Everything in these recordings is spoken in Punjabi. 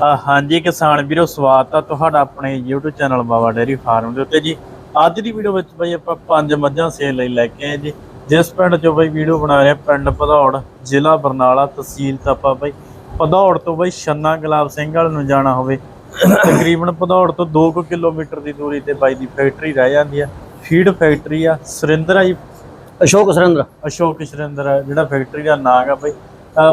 ਹਾਂਜੀ ਕਿਸਾਨ ਵੀਰੋ ਸਵਾਗਤ ਆ ਤੁਹਾਡਾ ਆਪਣੇ YouTube channel Baba dairy farm ਦੇ ਉੱਤੇ ਜੀ। ਅੱਜ ਦੀ ਵੀਡੀਓ ਵਿੱਚ ਬਈ ਆਪਾਂ ਪੰਜ ਮੱਝਾਂ ਸੇਲ ਲਈ ਲੈ ਕੇ ਆਏ ਜੀ। ਜਿਸ ਪਿੰਡ ਚੋਂ ਬਈ ਵੀਡੀਓ ਬਣਾ ਰਹੇ ਆ, ਪਿੰਡ ਭਦੌੜ ਜ਼ਿਲ੍ਹਾ ਬਰਨਾਲਾ ਤਹਿਸੀਲ ਤਾਪਾ ਬਈ ਭਦੌੜ ਤੋਂ ਬਈ ਛੰਨਾ ਗੁਲਾਬ ਸਿੰਘ ਵਾਲ ਨੂੰ ਜਾਣਾ ਹੋਵੇ। ਤਕਰੀਬਨ ਭਦੌੜ ਤੋਂ 2 ਕਿਲੋਮੀਟਰ ਦੀ ਦੂਰੀ ਤੇ ਬਾਈ ਦੀ ਫੈਕਟਰੀ ਰਹਿ ਜਾਂਦੀ ਆ। ਫੀਡ ਫੈਕਟਰੀ ਆ ਸੁਰਿੰਦਰਾ ਜੀ। ਅਸ਼ੋਕ ਸੁਰਿੰਦਰ। ਅਸ਼ੋਕ ਸ਼ਰਿੰਦਰ ਜਿਹੜਾ ਫੈਕਟਰੀ ਦਾ ਨਾਂ ਹੈ ਬਾਈ।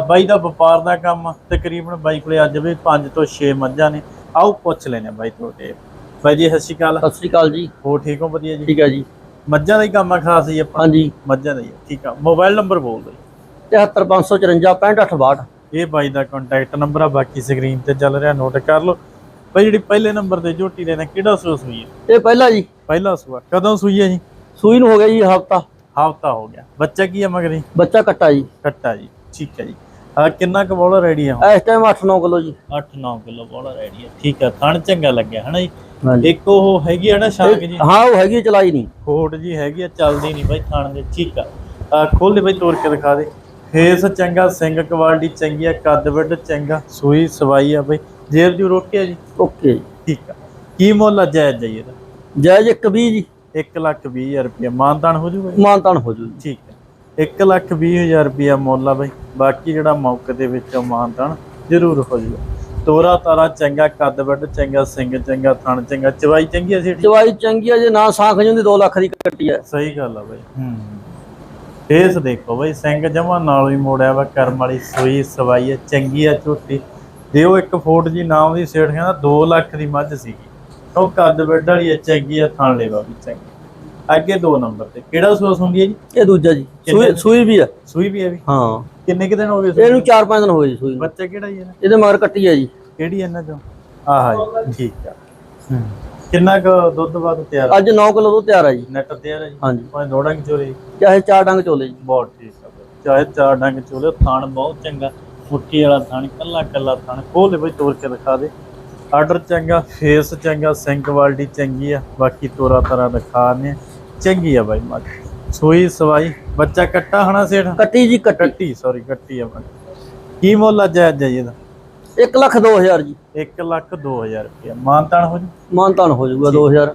ਬਾਈ ਦਾ ਵਪਾਰ ਦਾ ਕੰਮ ਆ, ਤਕਰੀਬਨ ਬਾਈ ਕੋਲੇ ਅੱਜ ਵੀ 5 ਤੋਂ 6 ਮੱਝਾਂ ਨੇ। ਆਓ ਪੁੱਛ ਲੈਨੇ ਬਾਈ ਤੁਹਾਡੇ। ਬਾਈ ਜੀ ਸਤਿ ਸ਼੍ਰੀ ਅਕਾਲ। ਸਤਿ ਸ੍ਰੀ ਅਕਾਲ ਜੀ। ਹੋ ਠੀਕ ਹੋ? ਵਧੀਆ ਜੀ? ਠੀਕ ਹੈ ਜੀ। ਮੱਝਾਂ ਦਾ ਹੀ ਕੰਮ ਆ ਖਾਸ ਜੀ ਆਪਾਂ। ਹਾਂਜੀ। ਮੱਝਾਂ ਦਾ ਹੀ ਆ, ਠੀਕ ਆ। ਮੋਬਾਈਲ ਨੰਬਰ ਬੋਲ ਦਿਓ 73554 6568 ਜੀ। ਇਹ ਬਾਈ ਦਾ ਕੰਟੈਕਟ ਨੰਬਰ ਆ। ਬਾਕੀ ਸਕਰੀਨ ਤੇ ਚੱਲ ਰਿਹਾ ਨੋਟ ਕਰ ਲਓ। ਬਾਈ ਜਿਹੜੀ ਪਹਿਲੇ ਨੰਬਰ ਤੇ ਝੋਟੀ ਨੇ ਕਿਹੜਾ ਸੂਆ ਸੂਈ ਹੈ ਇਹ ਪਹਿਲਾ ਜੀ। ਪਹਿਲਾ ਸੂਆ। ਕਦੋਂ ਸੂਈ ਹੈ ਜੀ? ਸੂਈ ਨੂੰ ਹੋ ਗਿਆ ਜੀ ਹਫਤਾ। ਹਫ਼ਤਾ ਹੋ ਗਿਆ। ਬੱਚਾ ਕੀ ਹੈ ਮਗਰੀ ਬੱਚਾ ਕੱਟਾ ਜੀ। ਕੱਟਾ ਜੀ। ਠੀਕ ਹੈ ਜੀ। ਆ ਕਿੰਨਾ ਕੁ ਬੋਲਾ ਰੈਡੀ ਆ ਇਸ ਟਾਈਮ 8-9 ਕਿਲੋ ਜੀ। 8-9 ਕਿਲੋ ਬੋਲਾ ਰੈਡੀ ਹੈ ਠੀਕ ਆ ਥਣ ਚੰਗਾ ਲੱਗਿਆ ਹਨਾ ਜੀ? ਇੱਕ ਉਹ ਹੈਗੀ ਆ ਨਾ ਸ਼ਾਂਕ ਜੀ? ਹਾਂ ਉਹ ਹੈਗੀ ਚਲਾਈ ਨਹੀਂ। ਕੋਟ ਜੀ ਹੈਗੀ ਆ ਚੱਲਦੀ ਨਹੀਂ ਬਾਈ ਥਣ ਦੇ ਠੀਕ ਆ। ਆ ਖੋਲ ਦੇ ਬਾਈ ਤੋੜ ਕੇ ਦਿਖਾ ਦੇ। ਫੇਸ ਚੰਗਾ ਸਿੰਘ ਕੁਆਲਿਟੀ ਚੰਗੀ ਆ ਕੱਦ ਵੱਡ ਚੰਗਾ ਸੂਈ ਸਵਾਈ ਆ ਬਾਈ। ਜੇਬ ਜੂ ਰੋਕਿਆ ਜੀ? ਓਕੇ ਜੀ। ਠੀਕ ਆ। ਕੀ ਮੁੱਲ ਆ ਜਾਇਜ਼ ਜਾਈ ਇਹਦਾ? ਜਾਇਜ਼ ਇੱਕ ਵੀਹ ਜੀ। 1 ਲੱਖ 20 ਹਜ਼ਾਰ ਰੁਪਇਆ। ਮਾਨਤਾਨ ਹੋ ਜੂਗਾ ਜੀ? ਮਾਨਤਾਨ ਹੋ ਜੂ ਜੀ। ਠੀਕ ਹੈ 1 ਲੱਖ 20 ਹਜ਼ਾਰ ਰੁਪਇਆ ਮੁੱਲ ਆ ਬਾਈ। ਬਾਕੀ ਜਿਹੜਾ ਮੌਕੇ ਦੇ ਵਿੱਚ ਮਾਨਤਾਨ ਜ਼ਰੂਰ ਹੋ ਜੂਗਾ ਤੋਰਾ ਤਾਰਾ ਚੰਗਾ ਕੱਦ ਵੱਡ ਚੰਗਾ ਸਿੰਘ ਚੰਗਾ ਥਣ ਚੰਗਾ ਚਵਾਈ ਚੰਗੀ ਆ ਸੀ ਚਵਾਈ ਚੰਗੀ ਆ ਜੇ ਨਾ ਸਾਂਖ ਜਾਂਦੀ 2 ਲੱਖ ਦੀ ਕੱਟੀ ਹੈ ਸਹੀ ਗੱਲ ਆ ਬਾਈ। ਹੂੰ। ਫੇਸ ਦੇਖੋ ਬਾਈ ਸਿੰਘ ਜਮਾ ਨਾਲ ਹੀ ਮੋੜਿਆ ਵਾ ਕਰਮ ਵਾਲੀ ਸੂਈ ਸਵਾਈ ਹੈ ਚੰਗੀ ਆ ਝੋਟੀ। ਉਹ ਇੱਕ ਫੋਟ ਜੀ ਨਾਮ ਦੀ ਸੇਠ ਕਹਿੰਦਾ 2 ਲੱਖ ਦੀ ਮੱਝ ਸੀਗੀ। ਉਹ ਕੱਦ ਵੱਡ ਵਾਲੀ ਹੈ ਚੰਗੀ ਆ ਥਣ ਲੈਵਾ ਵੀ ਚੰਗੀ। ਅੱਗੇ ਦੋ ਨੰਬਰ ਤੇ ਕਿਹੜਾ ਸੂਸ ਹੁੰਦੀ ਹੈ ਜੀ? ਇਹ ਦੂਜਾ ਜੀ? ਸੂਈ ਸੂਈ ਵੀ ਆ। ਸੂਈ ਵੀ ਹੈ ਵੀ? ਹਾਂ। ਕਿੰਨੇ ਕਿ ਦਿਨ ਹੋ ਗਏ ਸੂਈ? ਇਹਨੂੰ 4-5 ਦਿਨ ਹੋ ਗਏ ਜੀ ਸੂਈ ਨੂੰ। ਬੱਚਾ ਕਿਹੜਾ ਜੀ ਇਹਦਾ? ਇਹਦੇ ਮਗਰ ਕੱਟੀ ਹੈ ਜੀ। ਕਿਹੜੀ ਇਹਨਾਂ ਚੋਂ? ਆਹਾ ਜੀ ਠੀਕ ਆ। ਹੂੰ। ਕਿੰਨਾ ਕੁ ਦੁੱਧ ਬਾਅਦ ਤਿਆਰ ਆ? ਅੱਜ 9 ਕਿਲੋ ਤੋਂ ਤਿਆਰ ਆ ਜੀ। ਨੈਟ ਤਿਆਰ ਹੈ ਜੀ? ਹਾਂਜੀ। ਭਾਵੇਂ ਦੋ ਡੰਗ ਚੋਰੀ ਚਾਹੇ ਚਾਰ ਡੰਗ ਚੋਲੇ ਜੀ। ਬਹੁਤ ਠੀਕ ਆ ਬਈ। ਚਾਹੇ ਚਾਰ ਡੰਗ ਚੋਲੇ ਥਣ ਬਹੁਤ ਚੰਗਾ। ਮੁੱਠੀ ਵਾਲਾ ਥਣ ਕੱਲਾ ਕੱਲਾ ਥਣ ਖੋਲ ਦੇ ਬਈ ਤੋੜ ਕੇ ਦਿਖਾ ਦੇ। ਆਰਡਰ ਚੰਗਾ ਫੇਸ ਚੰਗਾ ਸਿੰਕ ਕੁਆਲਿਟੀ ਚੰਗੀ ਆ। ਬਾਕੀ ਤੋਰਾ ਤਰਾ ਦਿਖਾ ਨੇ ਚੰਗੀ ਆ ਬਾਈ ਮੱਝ ਸੂਈ ਸਵਾਈ ਬੱਚਾ ਕੱਟਾ ਹਨਾ ਸੇਠ? ਕੱਟੀ ਜੀ ਕੱਟੀ। ਕੱਟੀ ਸੌਰੀ ਕੱਟੀ ਆ ਕੀ ਮੁੱਲ ਆ ਜਾਇਜ਼ ਜਾਈ ਇਹਦਾ? 1 ਲੱਖ 2000 ਜੀ। 1 ਲੱਖ 2000 ਰੁਪਇਆ। ਮਾਨਤਾਨ ਹੋ ਜੂ? ਮਾਨਤਾਨ ਹੋ ਜਾਊਗਾ 2000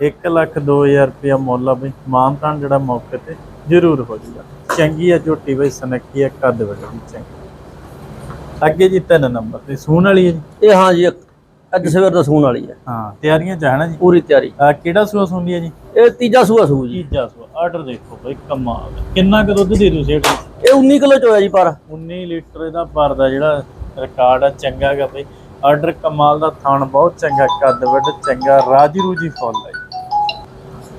1 ਲੱਖ 2000 ਰੁਪਇਆ ਮੁੱਲ ਆ ਬਈ। ਮਾਨਤਾਨ ਜਿਹੜਾ ਮੌਕੇ ਤੇ ਜ਼ਰੂਰ ਹੋ ਜੂਗਾ। ਚੰਗੀ ਆ ਝੋਟੀ ਬਈ ਸਨੱਖੀ ਆ ਕੱਦ ਵੱਡੀ ਚੰਗੀ। ਅੱਗੇ ਜੀ ਤਿੰਨ ਨੰਬਰ ਤੇ ਸੂਣ ਵਾਲੀ ਹੈ ਜੀ। ਇਹ ਹਾਂ ਜੀ ਅੱਜ ਸਵੇਰ ਦਾ ਸੂਣ ਵਾਲੀ ਹੈ। ਹਾਂ ਤਿਆਰੀਆਂ ਚ ਹੈ ਨਾ ਜੀ? ਪੂਰੀ ਤਿਆਰੀ। ਆ ਕਿਹੜਾ ਸੂਆ ਸੁਣਦੀ ਹੈ ਜੀ? ਇਹ ਤੀਜਾ ਸੂਆ ਸੂ ਜੀ। ਤੀਜਾ ਸੂਆ ਆਰਡਰ ਦੇਖੋ ਬਈ ਕਮਾਲ। ਹੈ। ਕਿੰਨਾ ਕੁ ਦੁੱਧ ਦੇ ਦੂ ਸੇਠ ਇਹ 19 ਕਿਲੋ ਚ ਹੋਇਆ ਜੀ ਪਰ। 19 ਲੀਟਰ ਇਹਦਾ ਭਰਦਾ ਜਿਹੜਾ ਰਿਕਾਰਡ ਆ ਚੰਗਾ ਗਾ ਬਈ। ਆਰਡਰ ਕਮਾਲ ਦਾ ਥਣ ਬਹੁਤ ਚੰਗਾ ਕੱਦ ਵੱਡ ਚੰਗਾ ਰਾਜੀ ਰੂਜੀ ਫੁੱਲ ਹੈ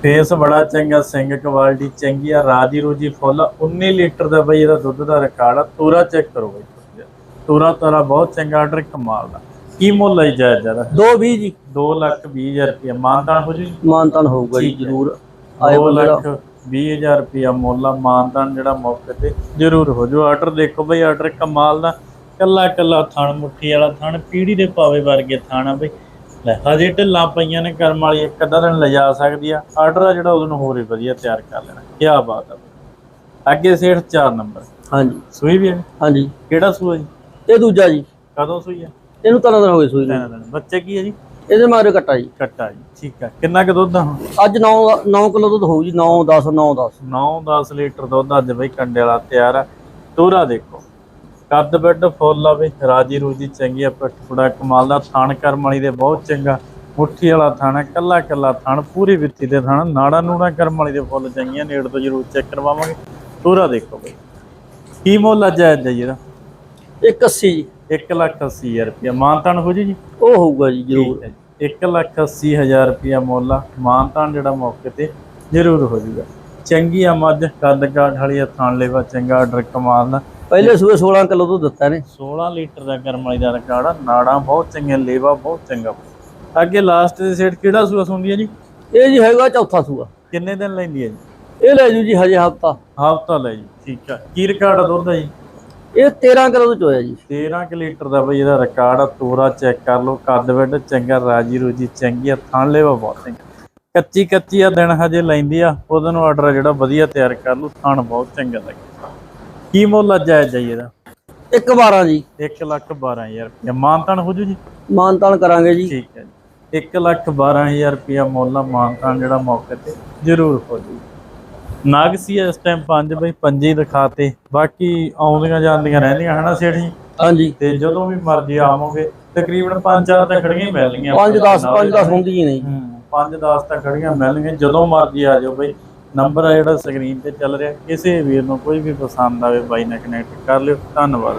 ਫੇਸ ਬੜਾ ਚੰਗਾ ਸਿੰਘ ਕੁਆਲਿਟੀ ਚੰਗੀ ਆ ਰਾਜੀ ਰੂਜੀ ਫੁੱਲ ਆ। 19 ਲੀਟਰ ਦਾ ਬਈ ਇਹਦਾ ਦੁੱਧ ਦਾ ਰਿਕਾਰਡ ਆ। ਤੋਰਾ ਚੈੱਕ ਕਰੋ ਬਈ। ਤੋਰਾ ਤਾਰਾ ਬਹੁਤ ਚੰਗਾ ਆਰਡਰ ਕਮਾਲ ਦਾ। ਕੀ ਮੁੱਲ ਹੈ ਜਾਇਜ਼ ਜ਼ਿਆਦਾ 220 ਜੀ। 2 ਲੱਖ 20 ਹਜ਼ਾਰ ਰੁਪਇਆ ਮਾਨਤਾਨ ਹੋ ਜੀ? ਮਾਨਤਾਨ ਹੋਊਗਾ ਜੀ ਠੀਕ ਹੈ। ਜ਼ਰੂਰ। 2 ਆਏ ਬੰਦੇ ਲੱਖ 20 ਹਜ਼ਾਰ ਰੁਪਇਆ ਮੁੱਲ ਆ। ਮਾਨਤਾਨ ਜਿਹੜਾ ਮੌਕੇ ਤੇ ਜ਼ਰੂਰ ਹੋ ਜੋ ਆਰਡਰ ਦੇਖੋ ਬਈ ਆਰਡਰ ਕਮਾਲ ਦਾ। ਕੱਲਾ ਕੱਲਾ ਥਣ ਮੁੱਠੀ ਵਾਲਾ ਥਣ ਪੀੜੀ ਦੇ ਪਾਵੇ ਵਰਗੇ ਥਣ ਆ ਬਈ। ਲੈ ਹਜੇ ਢਿੱਲਾਂ ਪਈਆਂ ਨੇ ਕਰਮ ਵਾਲੀ ਇੱਕ ਅੱਧਾ ਦਿਨ ਲਿਜਾ ਸਕਦੀ ਆ। ਆਰਡਰ ਆ ਜਿਹੜਾ ਉਹਨੂੰ ਹੋਰ ਹੀ ਵਧੀਆ ਤਿਆਰ ਕਰ ਲੈਣਾ। ਕੀ ਬਾਤ ਆ ਬਈ। ਅੱਗੇ ਸੇਠ 4 ਨੰਬਰ। ਹਾਂਜੀ। ਸੂਈ ਵੀ ਹੈ ਹਾਂਜੀ। ਕਿਹੜਾ ਸੂਆ ਜੀ? ਇਹ ਦੂਜਾ ਜੀ। ਕਦੋਂ ਸੂਈ ਹੈ ਇਹਨੂੰ ਤਰ੍ਹਾਂ ਦਿਨ ਹੋ ਗਏ ਸੂਈ ਨੂੰ ਬੱਚੇ ਕੀ ਹੈ ਜੀ? ਇਹਦੇ ਮਗਰ ਕੱਟਾ ਜੀ। ਕੱਟਾ ਜੀ ਠੀਕ ਆ। ਕਿੰਨਾ ਕੁ ਦੁੱਧ ਆ ਹੁਣ? ਅੱਜ 9 9 ਕਿਲੋ ਦੁੱਧ ਹੋਊ ਜੀ 9 10 9 10 9-10 ਲੀਟਰ ਦੁੱਧ ਅੱਜ ਬਈ ਕੰਡੇ ਵਾਲਾ ਤਿਆਰ ਆ। ਤੋਰਾ ਦੇਖੋ। ਕੱਦ ਬੈੱਡ ਫੁੱਲ ਆਵੇ ਰਾਜੀ ਰੂਜੀ ਚੰਗੀ ਆ ਪਟਪੜਾ ਕਮਾਲ ਦਾ ਥਣ ਕਰਮ ਵਾਲੀ ਦੇ ਬਹੁਤ ਚੰਗਾ। ਮੁੱਠੀ ਵਾਲਾ ਥਣ ਹੈ ਕੱਲਾ ਕੱਲਾ ਥਣ ਪੂਰੀ ਵਿੱਤੀ ਦੇ ਥਣ ਨਾੜਾ ਨੂੜਾ ਕਰਮ ਵਾਲੀ ਦੇ ਫੁੱਲ ਚੰਗੀਆਂ ਨੇੜ ਤੋਂ ਜ਼ਰੂਰ ਚੈੱਕ ਕਰਵਾਵਾਂਗੇ। ਤੋਰਾ ਦੇਖੋ ਬਈ। ਕੀ ਮੁੱਲ ਅੱਜ ਆਇਆ ਜੀ ਇਹਦਾ? ਇੱਕ 80 ਜੀ। 1 ਲੱਖ 80 ਹਜ਼ਾਰ ਰੁਪਇਆ। ਮਾਨਤਾਨ ਹੋ ਜੀ ਜੀ? ਉਹ ਹੋਊਗਾ ਜੀ ਜ਼ਰੂਰ। ਠੀਕ ਹੈ ਜੀ। ਇੱਕ ਲੱਖ ਅੱਸੀ ਹਜ਼ਾਰ ਰੁਪਇਆ ਮੁੱਲ ਮਾਨਤਾਨ ਜਿਹੜਾ ਮੌਕੇ ਤੇ ਜ਼ਰੂਰ ਹੋ ਚੰਗੀ ਆ ਮੱਝ ਕੱਦ ਕਾਠ ਵਾਲੀ ਥਣ ਲੈਵਾ ਚੰਗਾ ਆਰਡਰ ਕਮਾਲ ਪਹਿਲੇ ਸੂਏ 16 ਕਿਲੋ ਦੁੱਧ ਦਿੱਤਾ ਨੇ। 16 ਲੀਟਰ ਦਾ ਕਰਮ ਵਾਲੀ ਦਾ ਰਿਕਾਰਡ ਆ। ਨਾੜਾਂ ਬਹੁਤ ਚੰਗੀਆਂ ਲੇਵਾ ਬਹੁਤ ਚੰਗਾ। ਅੱਗੇ ਲਾਸਟ ਦੇ ਸੇਟ ਕਿਹੜਾ ਸੂਆ ਸੁੰਦੀ ਹੈ ਜੀ? ਇਹ ਜੀ ਹੈਗਾ ਚੌਥਾ ਸੂਆ। ਕਿੰਨੇ ਦਿਨ ਲੈਂਦੀ ਹੈ ਜੀ? ਇਹ ਲੈ ਜੂ ਜੀ ਹਜੇ ਹਫਤਾ। ਹਫ਼ਤਾ ਲੈ ਜੀ। ਠੀਕ ਆ। ਕੀ ਰਿਕਾਰਡ ਆ ਦੁੱਧ ਦਾ ਜੀ? ਇਹ 13 ਕਿਲੋ ਦੁੱਧ ਚ ਹੋਇਆ ਜੀ। 13 ਕਿ ਲੀਟਰ ਦਾ ਬਈ ਇਹਦਾ ਰਿਕਾਰਡ ਆ ਤੋਰਾ ਚੈੱਕ ਕਰ ਲਓ ਕੱਦ ਵੱਡ ਚੰਗਾ ਰਾਜੀ ਰੂਜੀ ਚੰਗੀ ਆ ਥਣ ਲੈਵਾ ਬਹੁਤ ਚੰਗਾ। ਕੱਚੀ ਕੱਚੀ ਆ ਦਿਨ ਹਜੇ ਲੈਂਦੀ ਆ ਉਹਦੇ ਨੂੰ ਆਰਡਰ ਜਿਹੜਾ ਵਧੀਆ ਤਿਆਰ ਕਰ ਲਓ ਥਣ ਬਹੁਤ ਚੰਗਾ ਲੱਗਿਆ ਕੀ ਮੁੱਲ ਅੱਜ ਆਇਆ ਜਾਈ ਇਹਦਾ? ਇੱਕ 12 ਜੀ। 1 ਲੱਖ 12000 ਰੁਪਏ ਮਾਨਤਾਨ ਹੋ ਜੂ ਜੀ? ਮਾਨਤਾਨ ਕਰਾਂਗੇ ਜੀ। ਠੀਕ ਹੈ ਜੀ। 1 ਲੱਖ 12000 ਰੁਪਏ ਮੁੱਲ ਆ ਮਾਨਤਾਨ ਜਿਹੜਾ ਮੌਕੇ ਤੇ ਜ਼ਰੂਰ ਹੋ ਜੂ। ਨਾਗ ਸੀ ਇਸ ਟਾਈਮ ਪੰਜ ਬਈ ਪੰਜੇ ਦਿਖਾਤੇ। ਬਾਕੀ ਆਉਂਦੀਆਂ ਜਾਂਦੀਆਂ ਰਹਿੰਦੀਆਂ ਹਨਾ ਸੇਠ ਹਾਂਜੀ। ਤੇ ਜਦੋਂ ਵੀ ਮਰਜ਼ੀ ਆਵੋਗੇ ਤਕਰੀਬਨ 5-4 ਤਾਂ ਖੜੀਆਂ ਹੀ ਮਿਲਣਗੀਆਂ 5 10 5 10 ਹੁੰਦੀ ਹੀ ਨਹੀਂ। ਹੂੰ 5-10 ਤਾਂ ਖੜੀਆਂ ਮਿਲਣਗੀਆਂ ਜਦੋਂ ਮਰਜ਼ੀ ਆ ਜਾਓ ਬਈ। ਨੰਬਰ ਆ ਜਿਹੜਾ ਸਕਰੀਨ ਤੇ ਚੱਲ ਰਿਹਾ ਕਿਸੇ ਵੀਰ ਨੂੰ ਕੋਈ ਵੀ ਪਸੰਦ ਆਵੇ ਬਾਈ ਨਾਲ ਕਨੈਕਟ ਕਰ ਲਿਓ। ਧੰਨਵਾਦ।